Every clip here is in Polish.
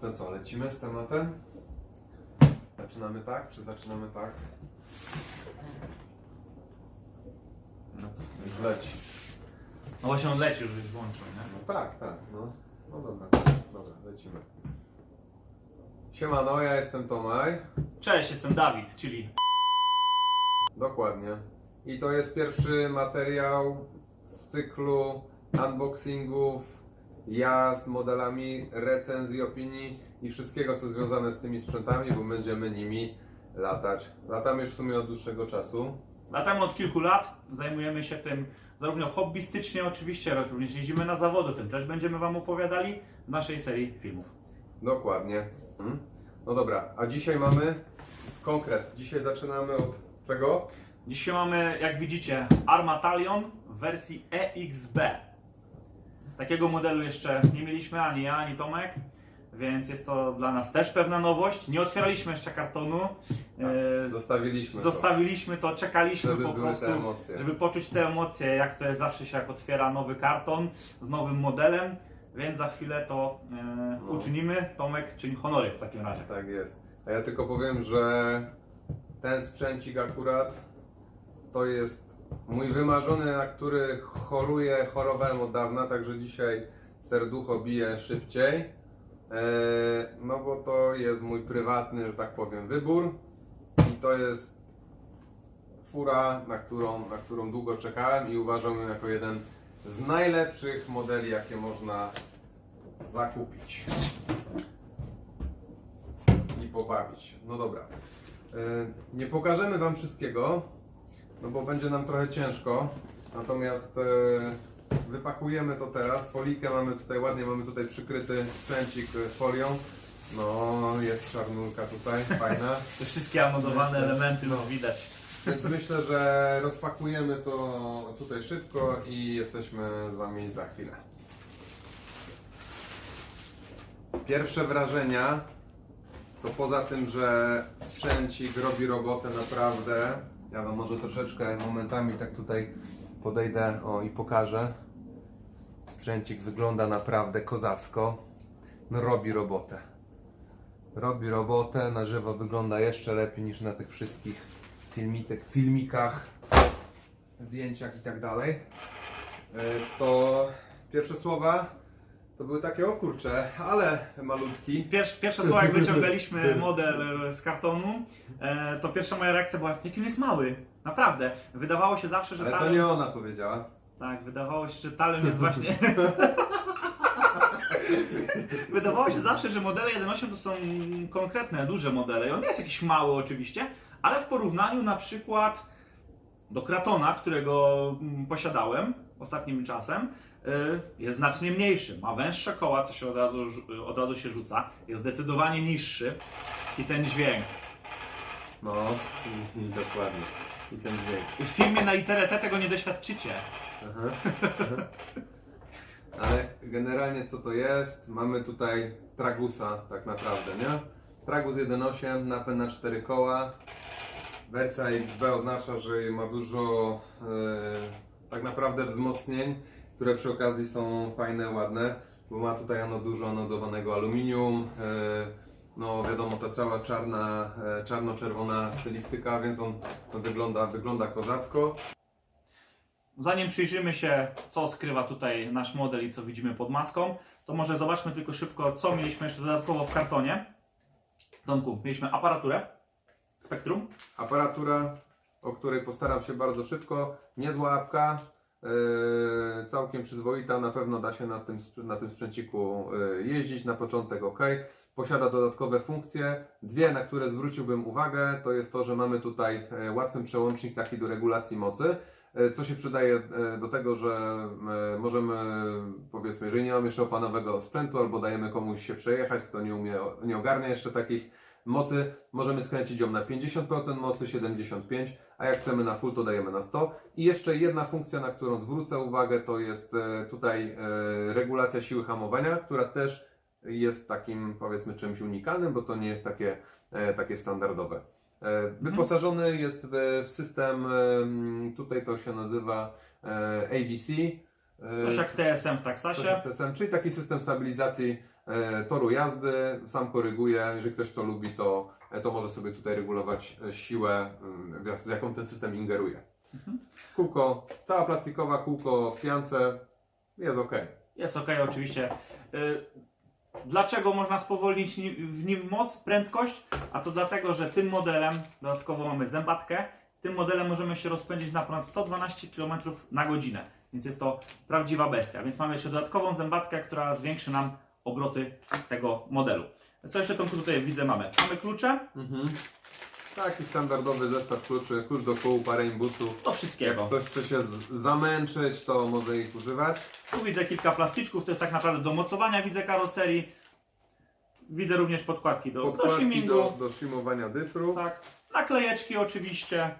To co, lecimy z tematem? Zaczynamy tak, czy zaczynamy tak? No, Już leci. no właśnie on leci, już włączył, nie? No tak, tak, no. No dobra, dobra, lecimy. Siemano, ja jestem Tomaj. Cześć, jestem Dawid, czyli Dokładnie. I to jest pierwszy materiał z cyklu unboxingów, jazd, modelami, recenzji, opinii i wszystkiego, co związane z tymi sprzętami, bo będziemy nimi latać. Latamy już w sumie od dłuższego czasu. latamy od kilku lat, zajmujemy się tym zarówno hobbystycznie oczywiście, jak również jeździmy na zawody, tym też będziemy Wam opowiadali w naszej serii filmów. Dokładnie. Mhm. No dobra, a dzisiaj mamy konkret. Dzisiaj zaczynamy od czego? Dzisiaj mamy, jak widzicie, Armatalion w wersji EXB. Takiego modelu jeszcze nie mieliśmy ani ja, ani Tomek, więc jest to dla nas też pewna nowość. Nie otwieraliśmy jeszcze kartonu. E, Zostawiliśmy Zostawiliśmy to, czekaliśmy Żeby po były prostu, te emocje. żeby poczuć te emocje, jak to jest zawsze się jak otwiera nowy karton z nowym modelem, więc za chwilę to e, No. uczynimy. Tomek czyni honory w takim razie. Tak jest. A ja tylko powiem, że ten sprzęcik akurat to jest mój wymarzony, na który choruję, chorowałem od dawna, także dzisiaj serducho bije szybciej. Eee, no bo to jest mój prywatny, że tak powiem, wybór i to jest fura, na którą, na którą długo czekałem i uważam ją jako jeden z najlepszych modeli, jakie można zakupić i pobawić. No dobra. E, Nie pokażemy Wam wszystkiego, no bo będzie nam trochę ciężko. Natomiast e, wypakujemy to teraz. Folikę mamy tutaj ładnie, mamy tutaj przykryty sprzęcik e, folią. No, jest czarnulka tutaj, fajna. Te wszystkie anodowane elementy No. widać. Więc myślę, że rozpakujemy to tutaj szybko i jesteśmy z Wami za chwilę. Pierwsze wrażenia to poza tym, że sprzęcik robi robotę naprawdę. Ja Wam może troszeczkę momentami tak tutaj podejdę o, i pokażę. Sprzęcik wygląda naprawdę kozacko. No robi robotę. Robi robotę, na żywo wygląda jeszcze lepiej niż na tych wszystkich filmitek, filmikach, zdjęciach i tak dalej. E, To pierwsze słowa to były takie o kurcze, ale malutki. Pierwsze, pierwsze słowa, jak wyciągaliśmy model e, z kartonu, e, to pierwsza moja reakcja była, jaki on jest mały. Naprawdę. Wydawało się zawsze, że Ale to talent... nie ona powiedziała. Tak, wydawało się, że talent jest właśnie... wydawało się zawsze, że modele 1.8 to są konkretne, duże modele. I on nie jest jakiś mały oczywiście, ale w porównaniu na przykład do Kratona, którego mm, posiadałem ostatnim czasem, jest znacznie mniejszy. Ma węższe koła, co się od razu, rzu- od razu się rzuca. Jest zdecydowanie niższy. I ten dźwięk. No, dokładnie. I ten dźwięk. I w filmie na literę T tego nie doświadczycie. Aha. Ale generalnie co to jest? Mamy tutaj Tragusa tak naprawdę, nie? Tragus 1.8, napęd na 4 koła. Wersja XB oznacza, że ma dużo e, tak naprawdę wzmocnień, które przy okazji są fajne, ładne, bo ma tutaj ano dużo anodowanego aluminium. E, no wiadomo, ta cała czarna, e, czarno-czerwona stylistyka, więc on wygląda, wygląda kozacko. Zanim przyjrzymy się, co skrywa tutaj nasz model i co widzimy pod maską, to może zobaczmy tylko szybko, co mieliśmy jeszcze dodatkowo w kartonie. Domku, mieliśmy aparaturę, spektrum, Aparatura, o której postaram się bardzo szybko. Niezła apka, całkiem przyzwoita, na pewno da się na tym, na tym sprzęciku yy, jeździć. Na początek ok. Posiada dodatkowe funkcje. Dwie, na które zwróciłbym uwagę, to jest to, że mamy tutaj yy, łatwy przełącznik taki do regulacji mocy. Co się przydaje do tego, że możemy, powiedzmy, jeżeli nie mamy jeszcze opanowego sprzętu, albo dajemy komuś się przejechać, kto nie umie, nie ogarnia jeszcze takich mocy, możemy skręcić ją na 50% mocy, 75%, a jak chcemy na full, to dajemy na 100%. I jeszcze jedna funkcja, na którą zwrócę uwagę, to jest e, tutaj e, regulacja siły hamowania, która też jest takim, powiedzmy, czymś unikalnym, bo to nie jest takie, e, takie standardowe. E, Wyposażony jest w, system, em, tutaj to się nazywa ABC. coś jak TSM w Taksasie. TSM, czyli taki system stabilizacji toru jazdy, sam koryguję. Jeżeli ktoś to lubi, to, e, to może sobie tutaj regulować e, siłę, mm, z jaką ten system ingeruje. Kółko, cała plastikowa, kółko w piance, jest ok. Jest ok, oczywiście. Dlaczego można spowolnić ni- w nim moc, prędkość? A to dlatego, że tym modelem, dodatkowo mamy zębatkę, tym modelem możemy się rozpędzić na ponad 112 km na godzinę. Więc jest to prawdziwa bestia. Więc mamy jeszcze dodatkową zębatkę, która zwiększy nam obroty tego modelu. Co jeszcze Tomku tutaj widzę mamy? Mamy klucze Mhm. Taki standardowy zestaw kluczy, klucz do kół, parę imbusów. do Jak wszystkiego. ktoś chce się z- zamęczyć, to może ich używać. Tu widzę kilka plasticzków, to jest tak naprawdę do mocowania widzę karoserii. Widzę również podkładki do, do Podkładki shimingu. do, do dyfru. Tak, naklejeczki oczywiście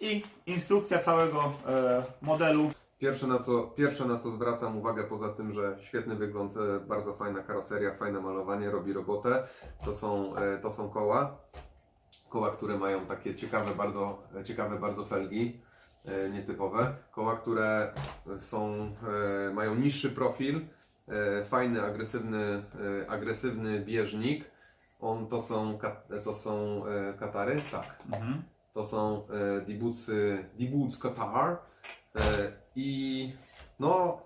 i instrukcja całego e, modelu. Pierwsze na, co, pierwsze na co zwracam uwagę, poza tym, że świetny wygląd, e, bardzo fajna karoseria, fajne malowanie, robi robotę, to są, e, to są koła. Koła, które mają takie ciekawe bardzo, e, ciekawe bardzo felgi, nietypowe. Koła, które są, mają niższy profil, fajny, agresywny, agresywny bieżnik. On to są, to są katary? Tak. Mhm. To są Dibucy, Dibuc Qatar i no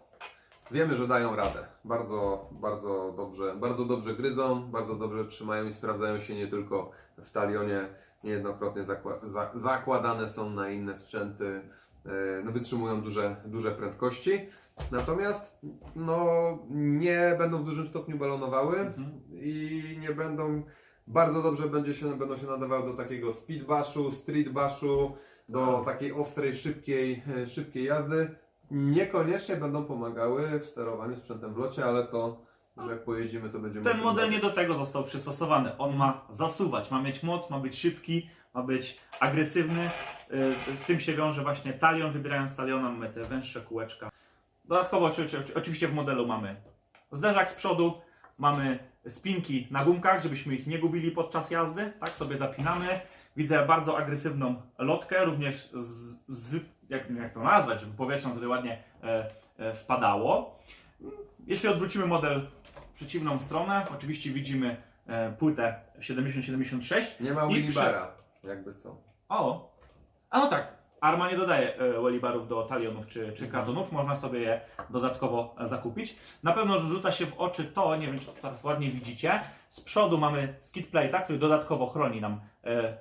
wiemy, że dają radę. Bardzo, bardzo dobrze, bardzo dobrze gryzą, bardzo dobrze trzymają i sprawdzają się nie tylko w talionie, niejednokrotnie zakła- za- zakładane są na inne sprzęty, e, no, wytrzymują duże, duże prędkości. Natomiast no, nie będą w dużym stopniu balonowały Mhm. i nie będą bardzo dobrze będzie się, będą się nadawały do takiego speed bashu, street bashu, do takiej ostrej, szybkiej, e, szybkiej jazdy. Niekoniecznie będą pomagały w sterowaniu sprzętem w locie, ale to, że jak pojeździmy, to będziemy. Ten model nie do tego został przystosowany. On ma zasuwać, ma mieć moc, ma być szybki, ma być agresywny. Y, Z tym się wiąże właśnie talion. Wybierając taliona mamy te węższe kółeczka. Dodatkowo oczy- oczy- oczywiście w modelu mamy zderzak z przodu, mamy spinki na gumkach, żebyśmy ich nie gubili podczas jazdy. Tak sobie zapinamy. Widzę bardzo agresywną lotkę, również z, z jak, jak to nazwać, żeby powietrze nam tutaj ładnie e, e, wpadało. Jeśli odwrócimy model w przeciwną stronę, oczywiście widzimy e, płytę 7076. Nie ma Willibara, jakby co. O! A no tak, Arma nie dodaje e, Wellibarów do talionów czy, Mhm. czy kartonów, można sobie je dodatkowo e, zakupić. Na pewno rzuca się w oczy to, nie wiem czy to teraz ładnie widzicie, z przodu mamy skid plate'a, który dodatkowo chroni nam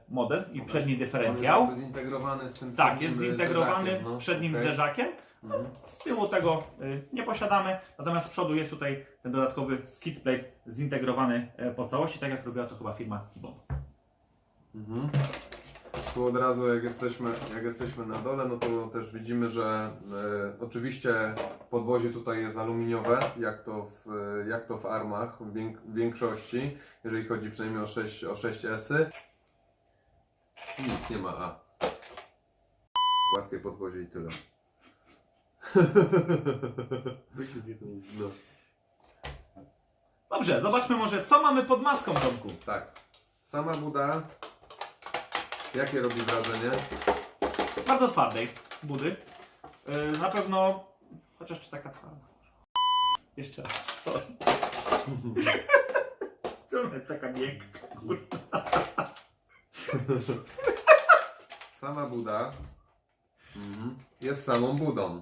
model i przedni dyferencjał. On jest zintegrowany z tym Tak, jest zintegrowany zderzakiem, z no. przednim Okej. zderzakiem. Mhm. Z tyłu tego y, nie posiadamy, natomiast z przodu jest tutaj ten dodatkowy skid plate zintegrowany e, po całości, tak jak robiła to chyba firma T-Bone. Mhm. Tu od razu jak jesteśmy, jak jesteśmy na dole, no to też widzimy, że e, oczywiście podwozie tutaj jest aluminiowe, jak to w, e, jak to w armach w większości, jeżeli chodzi przynajmniej o 6, o 6S-y. Nic nie ma A. Płaskie podwozie i tyle. No, Dobrze, zobaczmy może co mamy pod maską, Tomku. tak. Sama buda. Jakie robi wrażenie? Bardzo twardej budy. Y, Na pewno, chociaż czy taka twarda? Jeszcze raz, sorry. Co ona jest taka miękka? kurwa? Sama Buda mhm. jest samą Budą.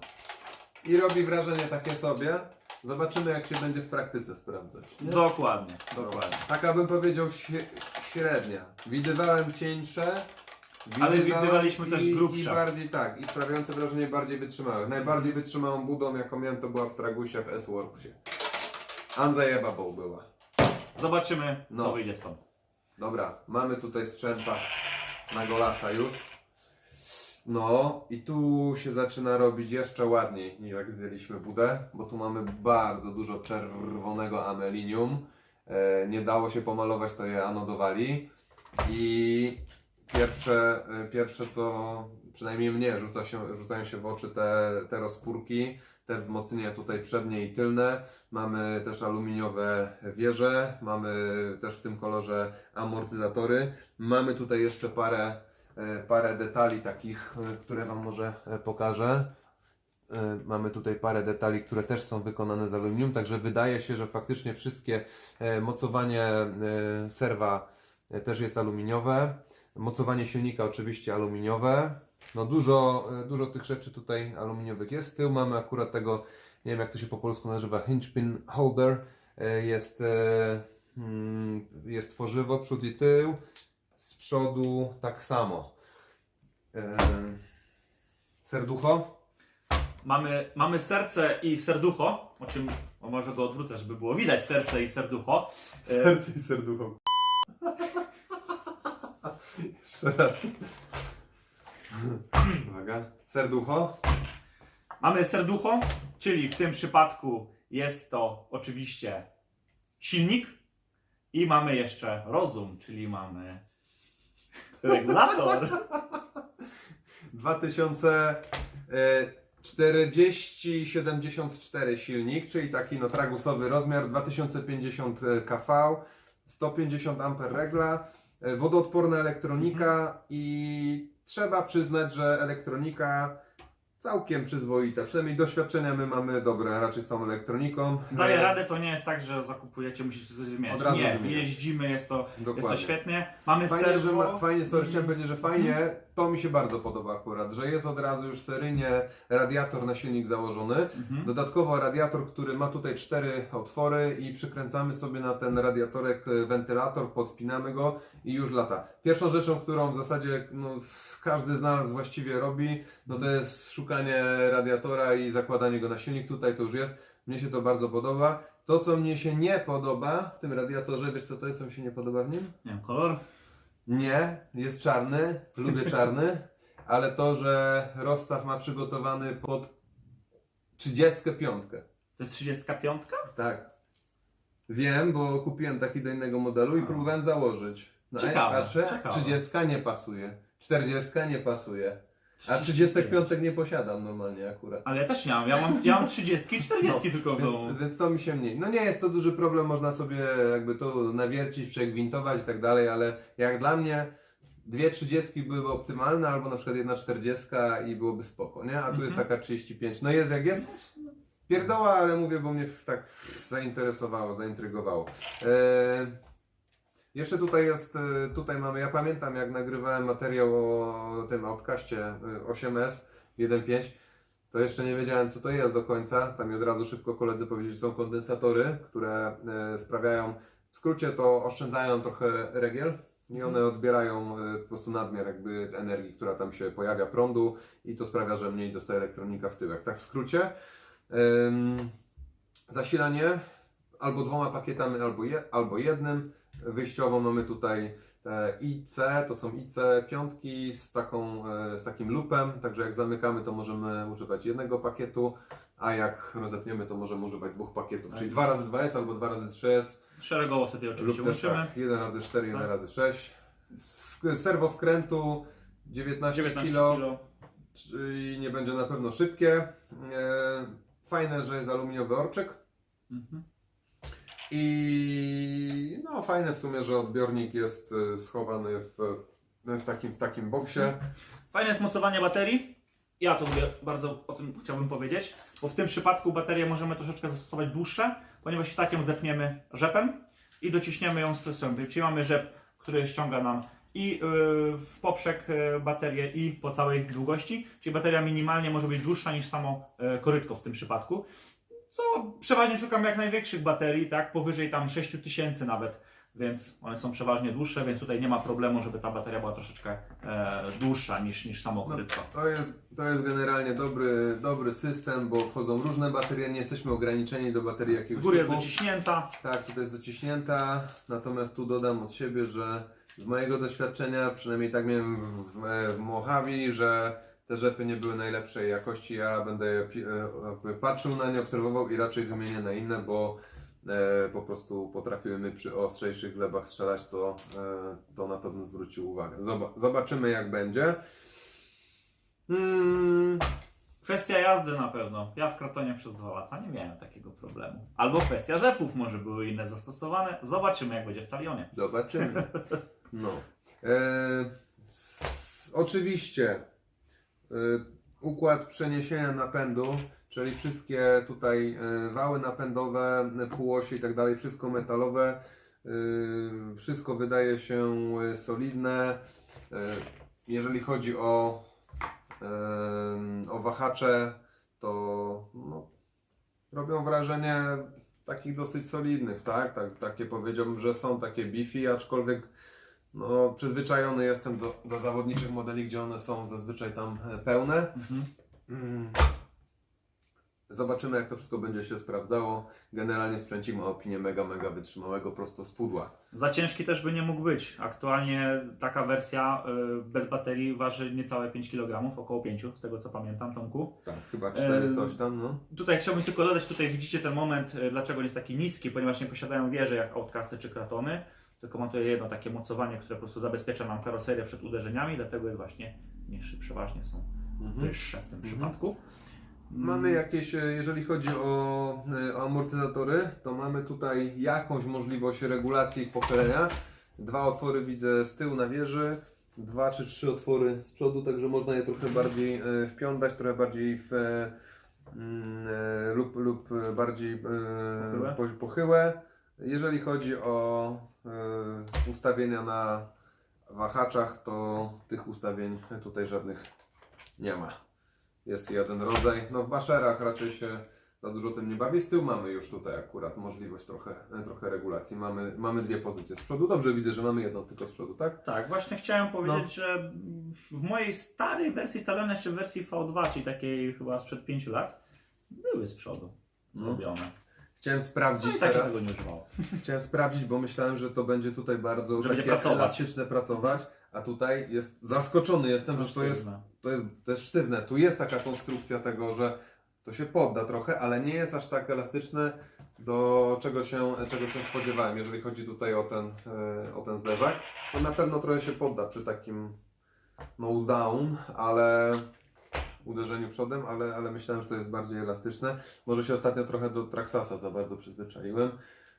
I robi wrażenie takie sobie. Zobaczymy, jak się będzie w praktyce sprawdzać. nie? Dokładnie, dokładnie. Taka bym powiedział śre- średnia. Widywałem cieńsze. Ale widywaliśmy też i, grubsze. I bardziej tak, i sprawiające wrażenie bardziej wytrzymałych. Najbardziej wytrzymałą budą, jaką miałem, to była w Tragusie w S-Worksie. Unzajebable była. Zobaczymy, co No. wyjdzie stąd. Dobra, mamy tutaj sprzęta na golasa już. No i tu się zaczyna robić jeszcze ładniej niż jak zdjęliśmy budę, bo tu mamy bardzo dużo czerwonego amelinium. E, nie dało się pomalować, to je anodowali. I pierwsze, e, pierwsze co przynajmniej mnie rzuca się, rzucają się w oczy te, te rozpórki, te wzmocnienia tutaj przednie i tylne. Mamy też aluminiowe wieże, mamy też w tym kolorze amortyzatory. Mamy tutaj jeszcze parę, e, parę detali takich, e, które Wam może e, pokażę. mamy tutaj parę detali, które też są wykonane z aluminium, także wydaje się, że faktycznie wszystkie mocowanie serwa też jest aluminiowe. Mocowanie silnika oczywiście aluminiowe. No dużo, e, dużo tych rzeczy tutaj aluminiowych jest. Z tyłu mamy akurat tego, nie wiem jak to się po polsku nazywa, hinge pin holder. E, Jest, e, mm, jest tworzywo, przód i tył. Z przodu tak samo. Serducho. Mamy, mamy serce i serducho, o czym o może go odwrócę, żeby było widać serce i serducho. Serce i serducho. Jeszcze raz. Uwaga. Serducho. Mamy serducho, czyli w tym przypadku jest to oczywiście silnik i mamy jeszcze rozum, czyli mamy regulator. 2040-74 silnik, czyli taki no tragusowy rozmiar, 2050 kV, 150 A regla, e, wodoodporna elektronika i trzeba przyznać, że elektronika całkiem przyzwoita. Przynajmniej doświadczenia my mamy dobre raczej z tą elektroniką. Daje E, radę, to nie jest tak, że zakupujecie, musicie coś zmieniać. Od razu Nie, wymieniać. jeździmy, jest to, jest to Dokładnie. świetnie. Mamy Fajnie, że serwo. ma, fajnie, sorry, chciałem powiedzieć, że fajnie, Mhm. To mi się bardzo podoba akurat, że jest od razu już seryjnie radiator na silnik założony. Mhm. Dodatkowo radiator, który ma tutaj cztery otwory i przykręcamy sobie na ten radiatorek e, wentylator, podpinamy go i już lata. Pierwszą rzeczą, którą w zasadzie no, każdy z nas właściwie robi, no to jest szukanie radiatora i zakładanie go na silnik. Tutaj to już jest. Mnie się to bardzo podoba. To, co mnie się nie podoba w tym radiatorze, wiesz co to jest, co mi się nie podoba w nim? Nie wiem, kolor. Nie, jest czarny, lubię czarny, ale to, że rozstaw ma przygotowany pod 35. To jest 35? Tak. Wiem, bo kupiłem taki do innego modelu i A. próbowałem założyć. No, Ciekawe, a patrzę, ciekawe. 30 nie pasuje, 40 nie pasuje, a 35 nie posiadam normalnie akurat. Ale ja też nie mam. Ja mam, ja mam 30 i 40 No, tylko w domu. Więc, więc to mi się mniej. No nie jest to duży problem, można sobie jakby to nawiercić, przegwintować i tak dalej, ale jak dla mnie dwie 30 byłyby optymalne, albo na przykład jedna 40 i byłoby spoko, nie? A tu jest Mhm. taka 35. No jest jak jest. Pierdoła, ale mówię, bo mnie tak zainteresowało, zaintrygowało. E, jeszcze tutaj jest, e, tutaj mamy, ja pamiętam jak nagrywałem materiał o tym outcaście e, 8S 1.5, to jeszcze nie wiedziałem co to jest do końca. Tam mi od razu szybko koledzy powiedzieli, że są kondensatory, które e, sprawiają, w skrócie to oszczędzają trochę regiel i one odbierają e, po prostu nadmiar jakby energii, która tam się pojawia, prądu i to sprawia, że mniej dostaje elektronika w tyłek. Tak w skrócie. Zasilanie albo dwoma pakietami, albo, je, albo jednym. Wyjściowo mamy tutaj te IC, to są IC piątki z, taką, e, z takim loopem, także jak zamykamy to możemy używać jednego pakietu, a jak rozepniemy to możemy używać dwóch pakietów, Tak. czyli 2 razy 2S albo 2 razy 3S Szeregowo wtedy oczywiście lub też łączymy. tak, 1 razy 4, 1 Tak. razy 6. Sk- Serwo skrętu 19, 19 kg kilo. czyli nie będzie na pewno szybkie. E, Fajne, że jest aluminiowy orczyk. Mhm. I no fajne w sumie, że odbiornik jest e, schowany w, w, takim, w takim boksie. Fajne jest mocowanie baterii. Ja to bardzo o tym chciałbym powiedzieć, bo w tym przypadku baterię możemy troszeczkę zastosować dłuższe, ponieważ tak ją zepniemy rzepem i dociśniemy ją z tej. Czyli mamy rzep, który ściąga nam i yy, w poprzek yy, baterię i po całej długości, czyli bateria minimalnie może być dłuższa niż samo korytko w tym przypadku. Co przeważnie szukam jak największych baterii, tak, powyżej tam 6000 nawet, więc one są przeważnie dłuższe, więc tutaj nie ma problemu, żeby ta bateria była troszeczkę e, dłuższa niż, niż samo No, to, jest, to jest generalnie dobry, dobry system, bo wchodzą różne baterie, nie jesteśmy ograniczeni do baterii W jakiegoś górę jest typu. dociśnięta, Tak, tutaj jest dociśnięta, natomiast tu dodam od siebie, że z mojego doświadczenia, przynajmniej tak miałem w, w, w Mojave, że te rzepy nie były najlepszej jakości. Ja będę e, jakby patrzył na nie, obserwował i raczej wymienię na inne, bo e, po prostu potrafiły my przy ostrzejszych glebach strzelać, to, e, to na to bym zwrócił uwagę. Zoba- zobaczymy jak będzie. Mm, Kwestia jazdy na pewno. Ja w Kratonie przez dwa lata nie miałem takiego problemu. Albo kwestia rzepów, może były inne zastosowane. Zobaczymy, jak będzie w talionie. Zobaczymy. No. E, s, oczywiście e, układ przeniesienia napędu, czyli wszystkie tutaj e, wały napędowe, półosie i tak dalej, wszystko metalowe, e, wszystko wydaje się solidne. Jeżeli chodzi o, o wahacze, to no, robią wrażenie takich dosyć solidnych, tak? tak? Takie powiedziałbym, że są takie beefy, aczkolwiek no, przyzwyczajony jestem do, do zawodniczych modeli, gdzie one są zazwyczaj tam e, pełne. Mhm. Mm. Zobaczymy, jak to wszystko będzie się sprawdzało. Generalnie sprzęcik ma opinię mega, mega wytrzymałego prosto z pudła. Za ciężki też by nie mógł być. Aktualnie taka wersja y, bez baterii waży niecałe 5 kg, około 5, z tego co pamiętam, Tomku. Tak, chyba cztery Em, coś tam, no. Tutaj chciałbym tylko dodać, tutaj widzicie ten moment, dlaczego on jest taki niski, ponieważ nie posiadają wieży jak Outcasty czy Kratony, tylko ma to jedno takie mocowanie, które po prostu zabezpiecza nam karoserię przed uderzeniami, dlatego jest właśnie niższy, przeważnie są Mhm. wyższe w tym Mhm. przypadku. Mamy jakieś, e, jeżeli chodzi o, e, o amortyzatory, to mamy tutaj jakąś możliwość regulacji ich pochylenia. Dwa otwory widzę z tyłu na wieży, dwa czy trzy otwory z przodu, także można je trochę bardziej e, wpiątać, trochę bardziej w, mm, lub, lub bardziej Pochyłe? po- pochyłe. Jeżeli chodzi o ustawienia na wahaczach, to tych ustawień tutaj żadnych nie ma. Jest jeden rodzaj. No w baszerach raczej się za dużo tym nie bawi. Z tyłu mamy już tutaj akurat możliwość trochę, trochę regulacji. Mamy, mamy dwie pozycje z przodu. Dobrze widzę, że mamy jedną tylko z przodu, tak? Tak, właśnie chciałem powiedzieć, No. że w mojej starej wersji Talona, jeszcze w wersji V2, czyli takiej chyba sprzed 5 lat, były z przodu No. Chciałem No sprawdzić i tak się teraz. tego nie używało. Chciałem sprawdzić, bo myślałem, że to będzie tutaj bardzo Że będzie takie pracować. elastyczne pracować, a tutaj jest zaskoczony jestem, że to jest, to jest też sztywne. Tu jest taka konstrukcja tego, że to się podda trochę, ale nie jest aż tak elastyczne do czego się, czego się spodziewałem, jeżeli chodzi tutaj o ten, e, o ten zderzak. To na pewno trochę się podda przy takim nose down, ale uderzeniu przodem, ale, ale myślałem, że to jest bardziej elastyczne. Może się ostatnio trochę do Traxasa za bardzo przyzwyczaiłem.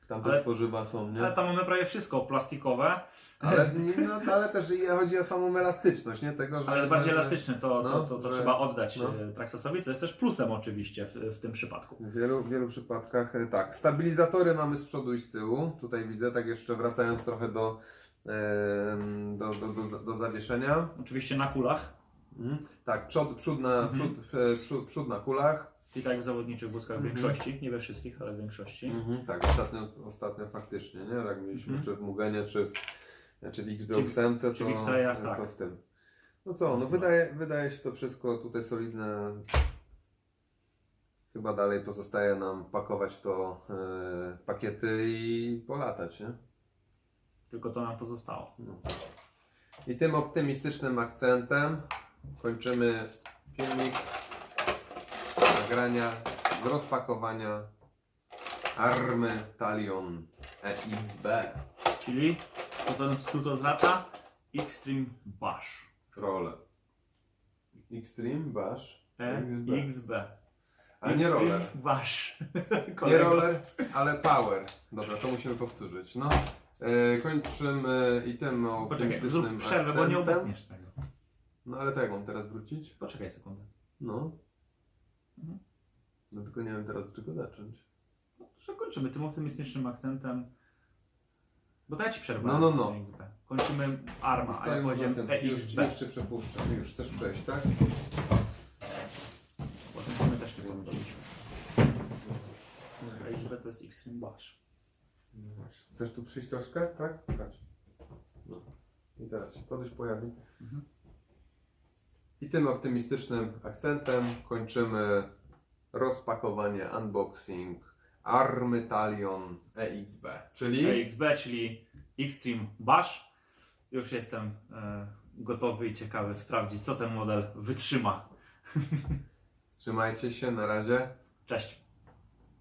Tam te Ale- tworzywa są, nie? Ale tam mamy prawie wszystko plastikowe, Ale, nie- no, ale też chodzi o samą elastyczność, nie? Tego, że... ale bardziej że- elastyczne, to, to, no, to, to że- trzeba oddać no. no. Traxasowi, co jest też plusem oczywiście w, w tym przypadku. W wielu, w wielu przypadkach e, tak. Stabilizatory mamy z przodu i z tyłu. Tutaj widzę, tak jeszcze wracając trochę do, em, do, do, do, do zawieszenia. Oczywiście na kulach, Mhm. Tak, przód, przód, na, Mhm. przód, e, przód, przód na kulach. i tak w zawodniczych wózkach w Mhm. większości, nie we wszystkich, ale w większości. Mhm. Tak, ostatnio, ostatnio faktycznie, nie? Jak mieliśmy Mhm. czy w Mugenie, czy w, czy w Xbox w- 8, to, czy w X-Rayach, tak. to w tym. No co, no wydaje, wydaje się to wszystko tutaj solidne. Chyba dalej pozostaje nam pakować w to e, pakiety i polatać, nie? Tylko to nam pozostało. No. I tym optymistycznym akcentem kończymy filmik nagrania z rozpakowania Army Talion EXB Czyli, co to oznacza? Extreme Bash. Roller. Extreme Bash XB. EXB. Ale nie roller. Bash. Nie roller, ale power. Dobra, to musimy powtórzyć. No, e, kończymy i tym Poczekaj, optymistycznym zrób przerwę, bo nie akcentem. obetniesz tego. No ale to jak mam teraz wrócić? Poczekaj sekundę. No. Mhm. No tylko nie wiem teraz od czego zacząć. No, to że kończymy tym optymistycznym akcentem. Bo daj ci przerwę. No, no, no. EXB. Kończymy Arma, a To ja tym. Już, EXB. już Cię przepuszczam. Już chcesz przejść, tak? Potem my też tego robiliśmy. EXB to jest Extreme Bash. No właśnie. Chcesz tu przyjść troszkę? Tak? Chodź. No. I teraz się koleś pojawi. Mhm. I tym optymistycznym akcentem kończymy rozpakowanie, unboxing Army Talion EXB. Czyli EXB, czyli Extreme Bash. Już jestem e, gotowy i ciekawy sprawdzić, co ten model wytrzyma. trzymajcie się, na razie. Cześć.